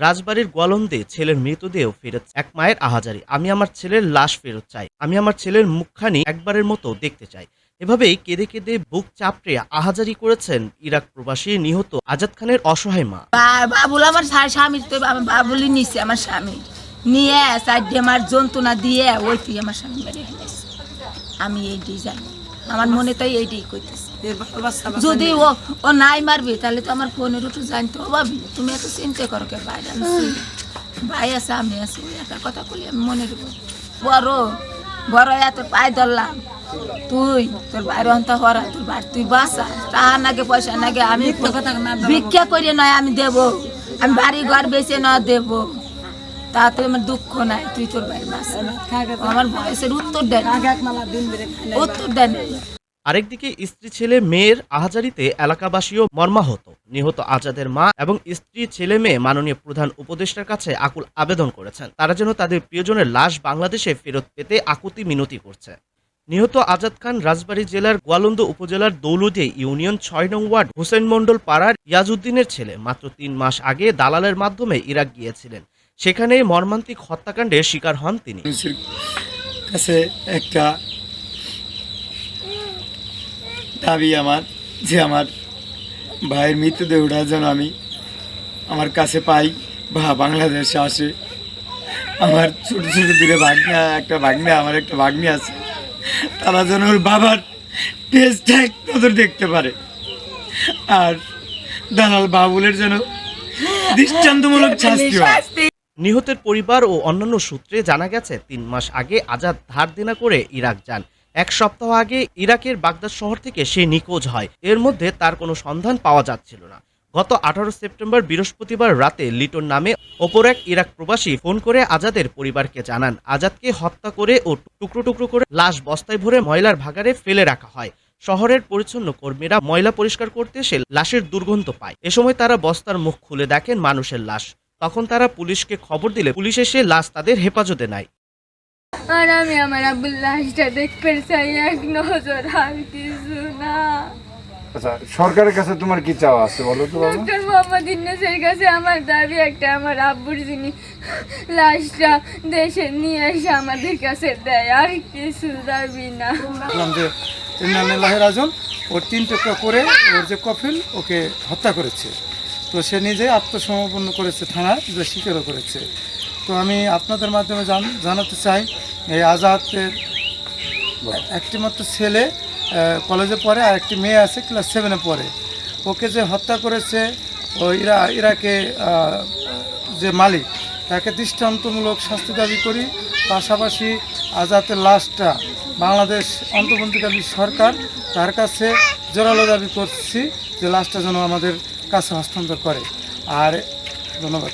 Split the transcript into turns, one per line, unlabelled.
রাজবাড়ির গোয়ালন্দে ছেলের মৃতদেহ ফেরত এক মায়ের আহাজারি। আমি আমার ছেলের লাশ ফেরত চাই। আমি আমার ছেলের মুখখানি একবারের মতো দেখতে চাই। এভাবেই কেঁদে কেঁদে বুক চাপড়ে আহাজারি করেছেন ইরাক প্রবাসী নিহত আজাদ খানের অসহায় মা।
বাবুল, আমার স্বা- স্বামী তো বাবুলই নিছে, আমার স্বামী। নিয়ে সাইডে আমার যন্ত্রণা দিয়ে ওইটি আমার স্বামী আমি এইটাই জানি আমার মনে তাই এইটাই করতেছে যদি ও ও নাই মারবে তাহলে তো আমার ফোনের একটু জানতে অভাবি তুমি এত চিন্তা করো কে? বাইরে। ভাই আছে আমি আছি একটা কথা বলি আমি মনে রেখো। বড় বড় এত পায়ে ধরলাম। তুই তোর বাইরে অন্ত হরা তোর বাড়ি তুই বাসা টাকা নাগে পয়সা নাগে আমি ভিক্ষা করে নয় আমি দেব। আমি বাড়ি ঘর বেঁচে না দেব। তাতে আমার দুঃখ নাই, তুই তোর বাড়ি বাসা আমার বয়সের উত্তর দেন উত্তর দেন
আরেকদিকে স্ত্রী ছেলে মেয়ের আহাজারিতে এলাকাবাসীও মর্মাহত। নিহত আজাদের মা এবং স্ত্রী ছেলে মেয়ে মাননীয় প্রধান উপদেষ্টার কাছে আকুল আবেদন করেছেন। তারা যেন তাদের প্রিয়জনের লাশ বাংলাদেশে ফেরত পেতে আকুতি মিনতি করছে। নিহত আজাদ খান রাজবাড়ী জেলার গোয়ালন্দ উপজেলার দৌলদে ইউনিয়ন ছয় নং ওয়ার্ড হোসেন মন্ডল পাড়ার ইয়াজউদ্দিনের ছেলে। মাত্র তিন মাস আগে দালালের মাধ্যমে ইরাক গিয়েছিলেন। সেখানে মর্মান্তিক হত্যাকাণ্ডের শিকার হন তিনি।
কাছে একটা দাবি আমার, যে আমার ভাইয়ের মৃতদেহটা যেন আমি আমার কাছে পাই বা বাংলাদেশে আসে। আমার ছোট ছোট দূরে ভাগ্না, একটা ভাগ্নে, আমার একটা ভাগ্নি আছে। তারা যেন ওর বাবার টেস্টটা এক নজর দেখতে পারে। আর দালাল বাবুলের যেন দৃষ্টান্তমূলক শাস্তি
নিহতের পরিবার ও অন্যান্য সূত্রে জানা গেছে, তিন মাস আগে আজাদ ধার দেনা করে ইরাক যান। এক সপ্তাহ আগে ইরাকের বাগদাদ শহর থেকে সে নিখোঁজ হয়। এর মধ্যে তার কোনো সন্ধান পাওয়া যাচ্ছিল না। গত আঠারো সেপ্টেম্বর বৃহস্পতিবার রাতে লিটন নামে অপর এক ইরাক প্রবাসী ফোন করে আজাদের পরিবারকে জানান, আজাদকে হত্যা করে ও টুকরো টুকরো করে লাশ বস্তায় ভরে ময়লার ভাগারে ফেলে রাখা হয়। শহরের পরিচ্ছন্ন কর্মীরা ময়লা পরিষ্কার করতে এসে লাশের দুর্গন্ধ পায়। এ সময় তারা বস্তার মুখ খুলে দেখেন মানুষের লাশ। তখন তারা পুলিশকে খবর দিলে পুলিশ এসে লাশ তাদের হেফাজতে নেয়।
আর আমি আমার আব্বুর লাশটা দেখতে চাই এক নজর আর কিছু না।
আচ্ছা সরকারের কাছে তোমার কি চাওয়া আছে বলো তো বাবা?
ডক্টর মোহাম্মদ ইন্নাসের কাছে আমার দাবি একটা আমার আব্বুর যিনি লাশটা দেশে নিয়ে এসে আমাদের কাছে দেয় আর কিছু দাবি না।
বললাম যে ইন্নানিল্লাহ রাজন ওর তিন টুকরা করে ওর যে কফিল ওকে হত্যা করেছে। তো সে নিজে আত্মসমর্পণ করেছে থানায়, যে স্বীকারও করেছে। তো আমি আপনাদের মাধ্যমে জান- জানাতে চাই, এই আজাদের একটি মাত্র ছেলে কলেজে পড়ে, আর একটি মেয়ে আছে, ক্লাস সেভেনে পড়ে। ওকে যে হত্যা করেছে, ও ইরা, ইরাকে যে মালিক, তাকে দৃষ্টান্তমূলক শাস্তি দাবি করি। পাশাপাশি আজাতের লাশটা বাংলাদেশ অন্তর্বর্তীকালী সরকার তার কাছে জোরালো দাবি করছি, যে লাশটা যেন আমাদের কাছে হস্তান্তর করে। আর ধন্যবাদ